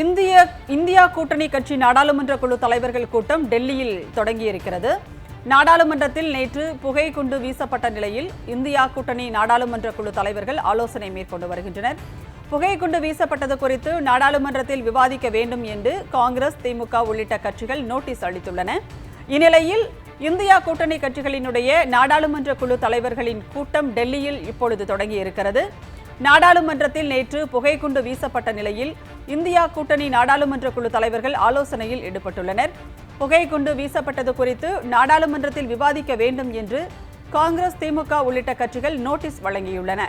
இந்திய இந்தியா கூட்டணி கட்சி நாடாளுமன்ற குழு தலைவர்கள் கூட்டம் டெல்லியில் தொடங்கியிருக்கிறது. நாடாளுமன்றத்தில் நேற்று புகை குண்டு வீசப்பட்ட நிலையில் இந்தியா கூட்டணி நாடாளுமன்ற குழு தலைவர்கள் ஆலோசனை மேற்கொண்டு வருகின்றனர். புகை குண்டு வீசப்பட்டது குறித்து நாடாளுமன்றத்தில் விவாதிக்க வேண்டும் என்று காங்கிரஸ் திமுக உள்ளிட்ட கட்சிகள் நோட்டீஸ் அளித்துள்ளன. இந்நிலையில் இந்தியா கூட்டணி கட்சிகளினுடைய நாடாளுமன்ற குழு தலைவர்களின் கூட்டம் டெல்லியில் இப்பொழுது தொடங்கியிருக்கிறது. நாடாளுமன்றத்தில் நேற்று புகைக்குண்டு வீசப்பட்ட நிலையில் இந்தியா கூட்டணி நாடாளுமன்ற குழு தலைவர்கள் ஆலோசனையில் ஈடுபட்டுள்ளனர். புகைக்குண்டு வீசப்பட்டது குறித்து நாடாளுமன்றத்தில் விவாதிக்க வேண்டும் என்று காங்கிரஸ் திமுக உள்ளிட்ட கட்சிகள் நோட்டீஸ் வழங்கியுள்ளன.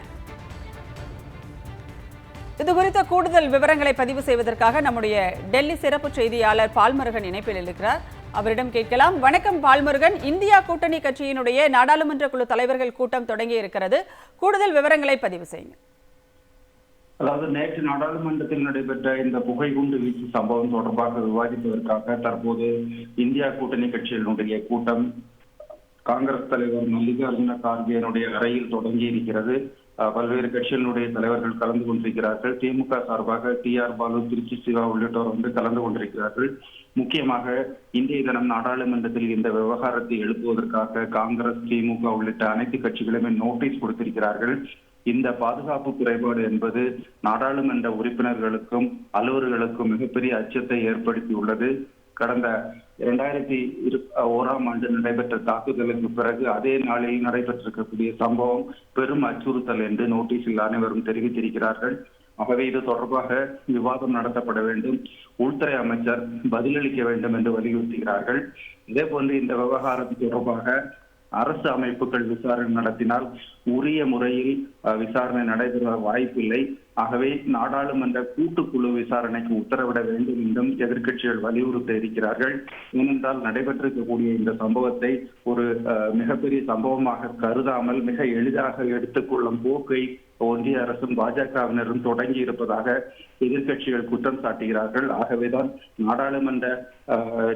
இதுகுறித்த கூடுதல் விவரங்களை பதிவு செய்வதற்காக நம்முடைய டெல்லி சிறப்பு செய்தியாளர் பால்முருகன் இணைப்பில் இருக்கிறார். அவரிடம் கேட்கலாம். வணக்கம் பால்முருகன். இந்தியா கூட்டணி கட்சியினுடைய நாடாளுமன்ற குழு தலைவர்கள் கூட்டம் தொடங்கி இருக்கிறது கூடுதல் விவரங்களை பதிவு செய்யுங்கள். அதாவது நேற்று நாடாளுமன்றத்தில் நடைபெற்ற இந்த புகை குண்டு வீச்சு சம்பவம் தொடர்பாக விவாதிப்பதற்காக தற்போது இந்தியா கூட்டணி கட்சியினுடைய கூட்டம் காங்கிரஸ் தலைவர் மல்லிகார்ஜுன கார்கேனுடைய அறையில் தொடங்கி இருக்கிறது. பல்வேறு கட்சிகளினுடைய தலைவர்கள் கலந்து கொண்டிருக்கிறார்கள். திமுக சார்பாக டி ஆர் பாலு திருச்சி சிவா உள்ளிட்டோர் வந்து கலந்து கொண்டிருக்கிறார்கள். முக்கியமாக இந்திய தினம் நாடாளுமன்றத்தில் இந்த விவகாரத்தை எழுப்புவதற்காக காங்கிரஸ் திமுக உள்ளிட்ட அனைத்து கட்சிகளுமே நோட்டீஸ் கொடுத்திருக்கிறார்கள். இந்த பாதுகாப்பு குறைபாடு என்பது நாடாளுமன்ற உறுப்பினர்களுக்கும் அலுவலர்களுக்கும் மிகப்பெரிய அச்சத்தை ஏற்படுத்தியுள்ளது. கடந்த இரண்டாயிரத்தி இரு ஓராம் ஆண்டு நடைபெற்ற தாக்குதலுக்கு பிறகு அதே நாளில் நடைபெற்றிருக்கக்கூடிய சம்பவம் பெரும் அச்சுறுத்தல் என்று நோட்டீஸில் அனைவரும் தெரிவித்திருக்கிறார்கள். ஆகவே இது தொடர்பாக விவாதம் நடத்தப்பட வேண்டும். உள்துறை அமைச்சர் பதிலளிக்க வேண்டும் என்று வலியுறுத்துகிறார்கள். இதே போன்று இந்த விவகாரம் தொடர்பாக அரசு அமைப்புகள் விசாரணை நடத்தினால் உரிய முறையில் விசாரணை நடைபெற வாய்ப்பில்லை. ஆகவே நாடாளுமன்ற கூட்டுக்குழு விசாரணைக்கு உத்தரவிட வேண்டும் என்றும் எதிர்க்கட்சிகள் வலியுறுத்த இருக்கிறார்கள். ஏனென்றால் நடைபெற்றிருக்கக்கூடிய இந்த சம்பவத்தை ஒரு மிகப்பெரிய சம்பவமாக கருதாமல் மிக எளிதாக எடுத்துக்கொள்ளும் போக்கை ஒன்றிய அரசும் பாஜகவினரும் தொடங்கி இருப்பதாக எதிர்க்கட்சிகள் குற்றம் சாட்டுகிறார்கள். ஆகவேதான் நாடாளுமன்ற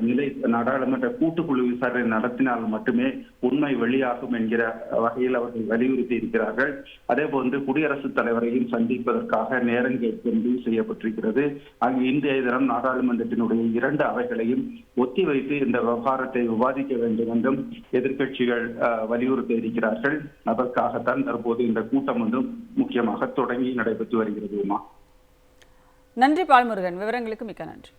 நிலை நாடாளுமன்ற கூட்டுக்குழு விசாரணை நடத்தினால் மட்டுமே உண்மை வெளியாகும் என்கிற வகையில் அவர்கள் வலியுறுத்தி இருக்கிறார்கள். அதே போன்று குடியரசுத் தலைவரையும் சந்திப்பதற்கு நேரம் கேட்க முடிவு செய்யப்பட்டிருக்கிறது. அங்கு இன்றைய தினம் நாடாளுமன்றத்தினுடைய இரண்டு அவைகளையும் ஒத்திவைத்து இந்த விவகாரத்தை விவாதிக்க வேண்டும் என்றும் எதிர்கட்சிகள் வலியுறுத்தி இருக்கிறார்கள். அதற்காகத்தான் தற்போது இந்த கூட்டம் வந்து முக்கியமாக தொடங்கி நடைபெற்று வருகிறது உமா. நன்றி பால்முருகன். விவரங்களுக்கு மிக்க நன்றி.